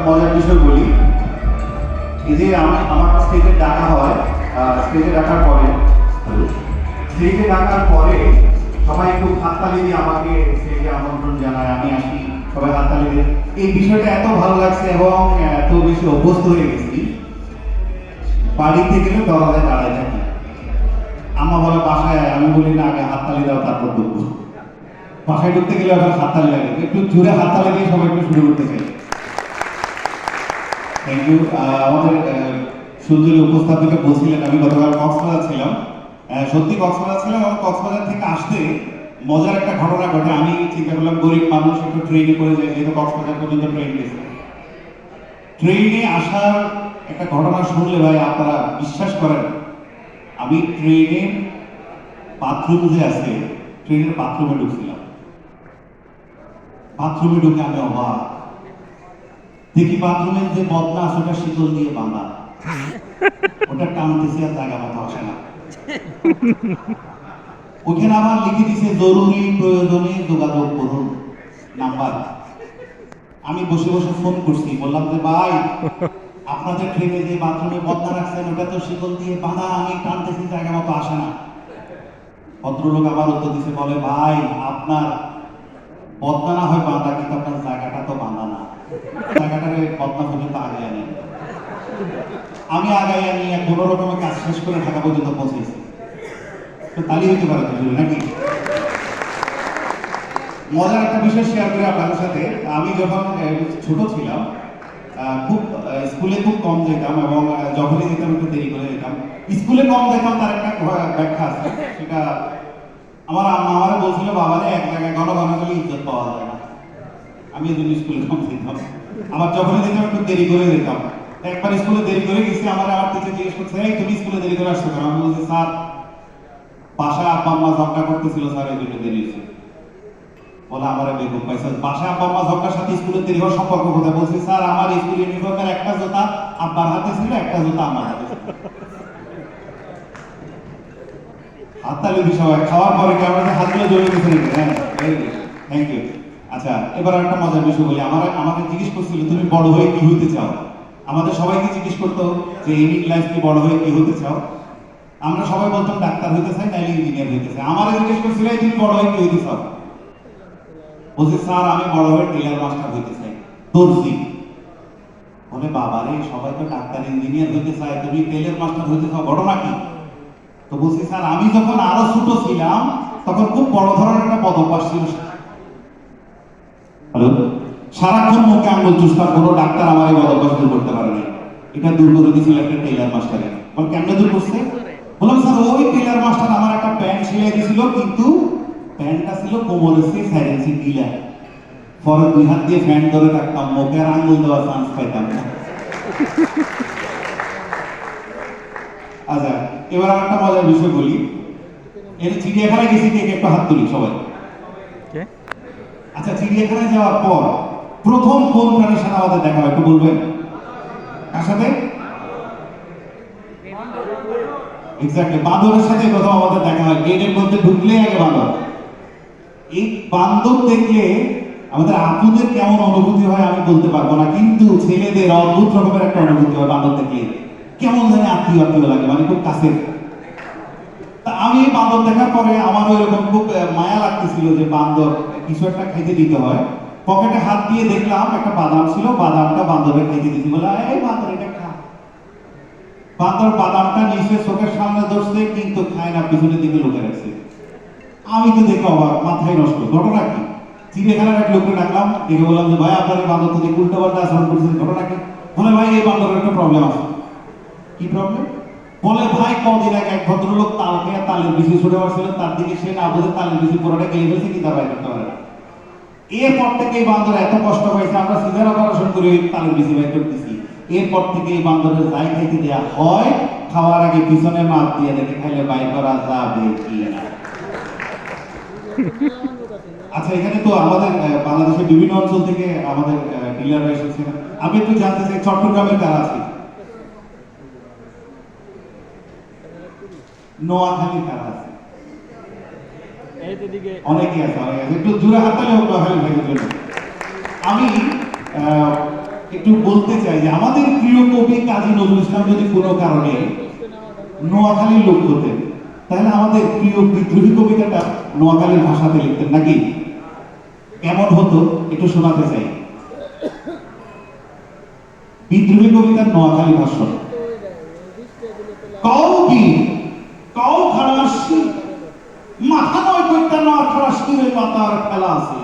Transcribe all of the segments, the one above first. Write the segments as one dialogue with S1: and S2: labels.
S1: একটা
S2: মজার বিষয় বলি, এই যে আমি আমার স্টেজে ডাকা হয় স্টেজে ডাকার পরে স্টেজে ডাকার পরে সবাই একটু হাততালি দিয়ে আমাকে স্টেজে আমন্ত্রণ জানায়, আমি আসি, সবাই হাততালি দিয়ে। এই বিষয়টা এত ভালো লাগছে এবং এত বেশি অভ্যস্ত হয়ে গেছি। বাড়িতে গেলে দরজায় দাঁড়ায় থাকি। আম্মা বলে, বাসায় আমি বলি, না, আগে হাততালি দাও, তারপর ঢুকবো বাসায় ঢুকতে গেলে আবার হাততালি লাগে। একটু জোরে হাততালি দিয়ে সবাই একটু শুরু করতে চাই থ্যাংক ইউ আমাদের সুন্দরী উপস্থাপিকা বলছিলেন, আমি গতকাল কক্সবাজার ছিলাম। সত্যি কক্সবাজার ছিলাম এবং কক্সবাজার থেকে আসতে মজার একটা ঘটনা ঘটে। আমি চিন্তা করলাম, গরিব মানুষ একটু ট্রেনে করে যাই যেহেতু কক্সবাজার পর্যন্ত ট্রেন গেছে। ট্রেনে আসার একটা ঘটনা শুনলে ভাই, আপনারা বিশ্বাস করেন, আমি ট্রেনে বাথরুম যে আছে ট্রেনের বাথরুমে ঢুকছিলাম। বাথরুমে ঢুকে আমি অবাক। দেখি বাথরুমের যে বদনা আছে, ওটা শীতল দিয়ে বাঁধা। ওটা টানতেছে আর জায়গা মতো আসে না। ওখানে আবার লিখে দিছে, জরুরি প্রয়োজনে যোগাযোগ করুন। নাম্বার। আমি বসে বসে ফোন করছি, বললাম যে, ভাই আপনাদের ট্রেনে যে বাথরুমে বদনা রাখছেন, ওটা তো শীতল দিয়ে বাঁধা, আমি টানতেছি, জায়গা মতো আসে না। ভদ্রলোক আবার উত্তর দিছে, বলে, ভাই, আপনার বদনা না হয় বাঁধা, কিন্তু আপনার জায়গাটা আমি আগাই কোনো রকমের কাজ শেষ করে ঢাকা পর্যন্ত পৌঁছেছি। তো তালি পারে নাকি? মজার একটা বিষয় শেয়ার করি আপনাদের সাথে। আমি যখন ছোট ছিলাম খুব স্কুলে খুব কম যেতাম এবং যখনই যেতাম একটু দেরি করে যেতাম। স্কুলে কম যেতাম তার একটা ব্যাখ্যা আছে। সেটা আমার আমারে বলছিল বাবারে আমি এই জন্য স্কুলে কম যেতাম আমার যখনই যেতাম একটু দেরি করে যেতাম। একবার স্কুলে দেরি করে গেছি, আমার আমার টিচার জিজ্ঞেস করছে, এই, তুমি স্কুলে দেরি করে আসছো কেন? আমি বলছি, স্যার বাসায় আব্বা আম্মা ঝগড়া করতেছিল, স্যার, এই জন্য দেরি হয়েছে। বলে, আমার পাইছে। বাসায় আব্বা আম্মা ঝগড়ার সাথে দেরি হওয়ার সম্পর্ক বলছি, স্যার, আমার স্কুল ইউনিফর্মের একটা জুতা আব্বার হাতে ছিল, একটা জুতা আমার হাতে ছিল। হাততালি সবাই, খাওয়ার পরে হাতগুলো জমে গেছে হ্যাঁ থ্যাংক ইউ আচ্ছা এবার একটা মজার বিষয় বলি। আমার, আমাকে জিজ্ঞেস করছিল, তুমি বড় হয়ে কি হতে চাও? আমাদের সবাইকে জিজ্ঞেস করতো যে ইউনিক লাইফ কি বড় হয়ে কি হতে চাও? আমরা সবাই বলতাম, ডাক্তার হইতে চাই, নাইলে ইঞ্জিনিয়ার হইতে চাই। আমারে জিজ্ঞেস করছিল তুমি বড় হয়ে কি হইতে চাও? বলছি, স্যার, আমি বড় হয়ে টেলার মাস্টার হইতে চাই। দর্জি। বলে বাবা রে সবাই তো ডাক্তার, ইঞ্জিনিয়ার হইতে চায়। তুমি টেলার মাস্টার হইতে চাও, ঘটনা কি? তো বলছি, স্যার, আমি যখন আরও ছোট ছিলাম, তখন খুব বড় ধরনের একটা পদভ্যাস ছিল হ্যালো সারাক্ষণ মুখে আঙ্গুল চুষতাম কোনো ডাক্তার আমার এই পদভ্যাস দূর করতে পারেনি এটা দূর করে দিয়েছিল একটা টেলার মাস্টারে বল, কেমনে দূর করছে? বললাম, স্যার, ওই টেলার মাস্টার আমার একটা প্যান্ট সিলাই দিয়েছিল, কিন্তু প্যান্টটা ছিল কোমরের সেই সাইডের সে ঢিলা পরে দুই হাত দিয়ে ফ্যান ধরে থাকতাম মুখে আর আঙ্গুল দেওয়ার চান্স পাইতাম না। আচ্ছা এবার আর একটা মজার বিষয় বলি। এর চিড়িয়াখানায় গেছি, কে একটু হাত তুলি, সবাই। আচ্ছা চিড়িয়াখানায় যাওয়ার পর প্রথম কোন প্রাণীর সাথে আমাদের দেখা হয়, একটু বলবেন? কার সাথে? এক্স্যাক্টলি বাঁদরের সাথে প্রথম আমাদের দেখা হয় গেটের মধ্যে ঢুকলে আগে বাঁদর। এই বান্দর দেখলে আমাদের আপুদের কেমন অনুভূতি হয় আমি বলতে পারব না, কিন্তু ছেলেদের অদ্ভুত রকমের একটা অনুভূতি হয় বান্দর দেখলে। কেমন জানি আত্মীয় আত্মীয় লাগে মানে খুব কাছের। তা আমি বান্দর দেখার পরে আমারও এরকম খুব মায়া লাগতেছিল যে বান্দর কিছু একটা খাইতে দিতে হয়। পকেটে হাত দিয়ে দেখলাম একটা বাদাম ছিল, বাদামটা বান্দরের খাইতে দিতে বলে এই বান্দর, এটা খা। বান্দর বাদামটা নিচে চোখের সামনে ধরছে, কিন্তু খায় না, পিছনের দিকে লোকে রাখছে। আমি তো দেখে অবাক, মাথায় নষ্ট। ঘটনা কি? চিড়িয়াখানার এক লোককে ডাকলাম, দেখে বললাম যে, ভাই আপনার বান্দর তো দেখে উল্টো পাল্টা আচরণ করছে, ঘটনা কি? বলে, ভাই, এই বান্দরের একটা প্রবলেম আছে। কি প্রবলেম বলে ভাই, কদিন আগে এক ভদ্রলোক তালকে তালের বিচি ছুটে মারছিলেন তার দিকে সে না বুঝে তালের বিচি পুরোটা গেলে ফেলছে কি তা বাইর করতে পারে না এরপর থেকে এই বান্দর এত কষ্ট পাইছে, আমরা সিজার অপারেশন করে তালের বিচি বাইর করতেছি এরপর থেকে এই বান্দরের যাই খাইতে দেয়া হয়, খাওয়ার আগে পিছনে মাপ দিয়ে দেখে খাইলে বাইর করা যাবে কি না। আচ্ছা এখানে তো আমাদের বাংলাদেশের বিভিন্ন অঞ্চল থেকে আমাদের ডিলাররা এসেছেন। আমি একটু জানতে চাই, চট্টগ্রামের কারা আছে? নোয়াখালী কারা আছে। অনেকেই আছে অনেকে আছে। একটু জোরে হাততালি হোক নোয়াখালী ভাইয়ের জন্য। আমি একটু বলতে চাই যে আমাদের প্রিয় কবি কাজী নজরুল ইসলাম যদি কোনো কারণে নোয়াখালীর লোক হতেন তাহলে আমাদের প্রিয় বিদ্রোহী কবিতাটা নোয়াখালীর ভাষাতে লিখতেন নাকি? কেমন হতো? একটু শোনাতে চাই। বিদ্রোহী কবিতার নোয়াখালী ভাষণ কও কি কও খারাসি মাথা নয় কইতা নয় খারাসি রে মাতার খেলা আছে।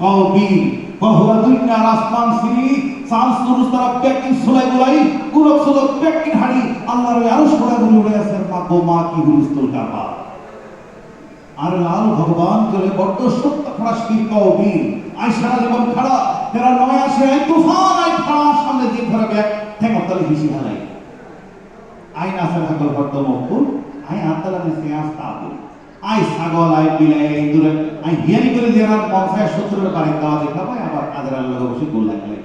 S2: কও বীর বহুরা দুইটা আসমান সিরি সামস নুরুস তারা পেকিন সুলাই গুলাই কুরক সুলক পেকিন হাড়ি, আল্লাহর আরও সোড়া গুলি উড়ে আছে মা গো মা কি হুলুস্তুল কাবা আর লাল ভগবান করে বড্ড সত্য খড়াশকির কও বীর। আই সারা জীবন খাড়া তেরা নয় আসে আই তুফান আই খাড়া, সামনে দিন ধরে ব্যাগ ঠেঙ্গর তলে হিসি হালাই আই নাসের হাগল বড্ড মকুল আই আত্মালা নেসে আস্তা আবুল আই ছাগল, আই বিলাই আই দূরে আই হিয়ারি করে যে আর মনসায় শত্রুর বাড়ি দাওয়া দেখা পাই আবার কাদের আল্লাহ বসে গোল লাগলে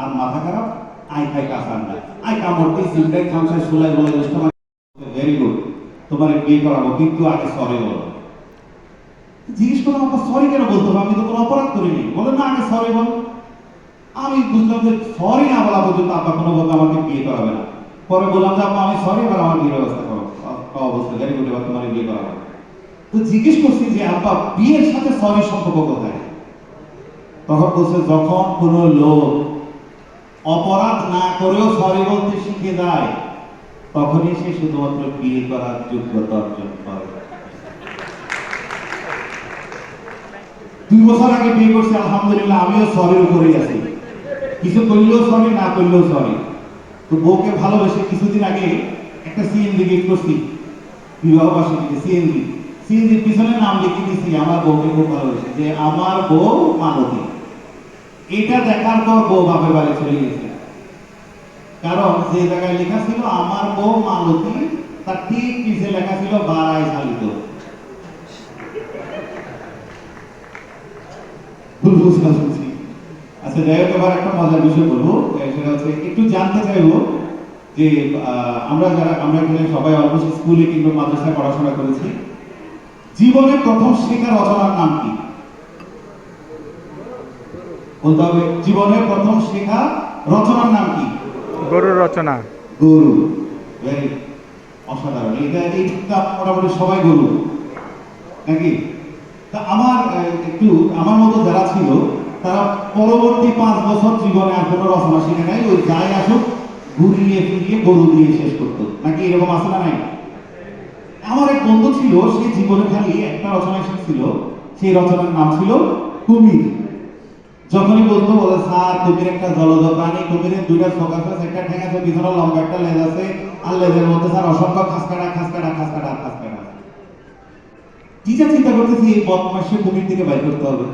S2: আর মাথা খারাপ? আই খাই কাসার না আই কামড়তে সিমটাই খামসায় সুলাই বলে দোস্ত ভেরি গুড তোমার বিয়ে করাবো, কিন্তু আগে সরি বলো। জিজ্ঞেস করলাম আপনার সরি কেন বলতে আমি তো কোনো অপরাধ করিনি। বলে, না, আগে সরি বল। আমি বুঝলাম যে সরি না বলা পর্যন্ত আপনার কোনো ভাবে আমাকে বিয়ে করাবে না। পরে বললাম যে আমি সরি এবার আমার বিয়ের ব্যবস্থা করো। অবস্থা ভেরি গুড এবার তোমার বিয়ে করাবো। তো জিজ্ঞেস করছি যে, আব্বা, বিয়ের সাথে সরি সম্পর্ক কোথায়? তখন বলছে, যখন কোনো লোক অপরাধ না করেও সরি বলতে শিখে যায়, তখনই সে শুধুমাত্র বিয়ে করার যোগ্যতা অর্জন করে। দুই বছর আগে বিয়ে করছি, আলহামদুলিল্লাহ, আমিও সরির উপরেই আছি। কিছু করলেও সরি না করলেও সরি তো বউকে ভালোবেসে কিছুদিন আগে একটা সিএনজি করছি বিবাহ বার্ষিকীতে সিএনজি সিএনজির পিছনে নাম লিখে দিয়েছি, আমার বউকে খুব ভালোবেসে, যে আমার বউ মালতী। এটা দেখার পর বউ বাপের বাড়ি চলে গেছে কারণ যে জায়গায় লেখা ছিল, আমার বউ মালতী তার ঠিক পিছে লেখা ছিল বারাই চালিত আচ্ছা যাই হোক, এবার একটা মজার বিষয় বলব। সেটা হচ্ছে, একটু জানতে চাইব যে আমরা যারা, আমরা এখানে সবাই অলমোস্ট স্কুলে কিংবা মাদ্রাসায় পড়াশোনা করেছি জীবনে প্রথম শেখা রচনার নাম কি? বলতে হবে জীবনে প্রথম শেখা রচনার নাম কি?
S3: গরুর রচনা।
S2: গরু। ভেরি অসাধারণ। এটা এইটা মোটামুটি সবাই গরু। নাকি? তা আমার একটু আমার মতো যারা ছিল তারা পরবর্তী পাঁচ বছর জীবনে আর কোনো রচনা শিখে নাই। ওই যাই আসুক ঘুরিয়ে ফিরিয়ে গরু দিয়ে শেষ করতো। নাকি এরকম আছে না নাই? আমার এক বন্ধু ছিল, সে জীবনে খালি একটা রচনা শিখছিল সেই রচনার নাম ছিল কুমির। যখনই বলতো বলে, স্যার, কুমির একটা জলজ প্রাণী, কুমিরের দুইটা চোখ আছে একটা ঠ্যাং আছে, পিছনে লম্বা একটা লেজ আছে, আর লেজের মধ্যে স্যার অসংখ্য খাসকাটা খাসকাটা খাসকাটা আর খাসকাটা টিচার চিন্তা করতেছি, এই বদমাসে কুমির থেকে বাইর করতে হবে।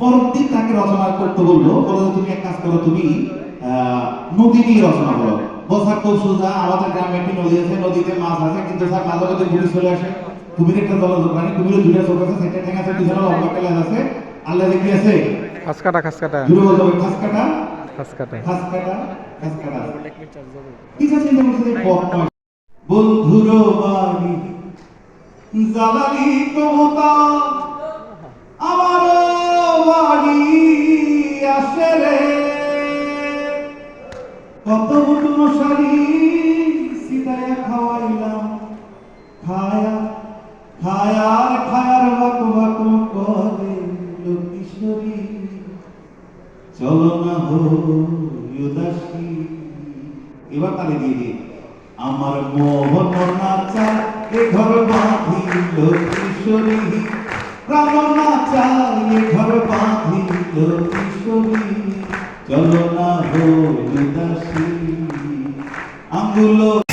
S2: পরবর্তী তাকে রচনা করতে বলল, বলো তুমি এক কাজ করো, তুমি নদী নিয়ে রচনা করো। বসার সোজা আমাদের গ্রামে একটি নদী আছে নদীতে মাছ আছে কিন্তু স্যার মাঝে মাঝে ঘুরে চলে আসে। কুমির একটা জলজ প্রাণী কুমিরের দুইটা চোখ আছে সেটা ঠ্যাং আছে পিছনে লম্বা একটা আছে। আল্লাহ কি আছে?
S3: খাসকাটা খাসকাটা।
S2: জুড়ে বলতে হবে খাসকাটা?
S3: খাসকাটা।
S2: খাসকাটা খাসকাটা। বন্ধুর বাড়ি জ্বালালি কবতা আমার বাড়ি আসে রে। আমার মোহন নাচা এ ঘর কিশোরী। প্রাণ নাচা এ কিশোরী। চলো না হো আঙ্গুলো